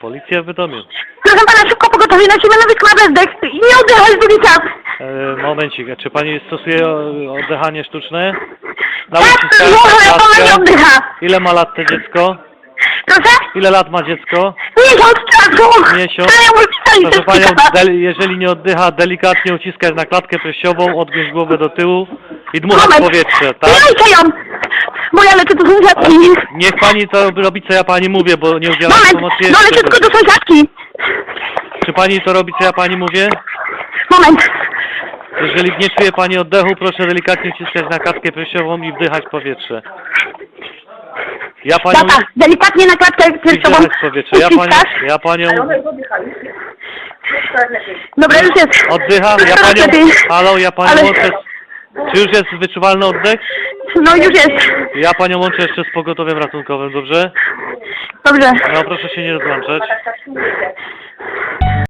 Policja wydomił. Proszę pana, szybko pogotowie na siebie nowy skład dech i nie oddychać drugi czas. E, momencik, a czy pani stosuje o- oddychanie sztuczne? Na Tak, uciskach, słuchaj, na jak ona nie klatkę? oddycha. Ile ma lat to dziecko? Proszę? Ile lat ma dziecko? Miesiąc czasu. Miesiąc. To ja mówię, Proszę panią, del, jeżeli nie oddycha, delikatnie uciskać na klatkę piersiową, odgiąć głowę do tyłu i dmuchać Moment. powietrze, tak? Dajcie ją. Bo ja lecę do sąsiadki. Niech pani to robi, co ja pani mówię, bo nie udzielam Moment, pomocy no jeszcze. lecę tylko do sąsiadki. Czy pani to robi, co ja pani mówię? Moment. Jeżeli nie czuje pani oddechu, proszę delikatnie uciskać na klatkę piersiową i wdychać powietrze. Ja panią... Tata, delikatnie na klatkę piersiową Wdychać powietrze. Ja panią... Ja panią... Dobra, już jest. Oddycham, ja panią... lepiej. Halo, ja panią Ale-. Czy już jest wyczuwalny oddech? No już jest. Ja panią łączę jeszcze z pogotowiem ratunkowym, dobrze? Dobrze. No proszę się nie rozłączać.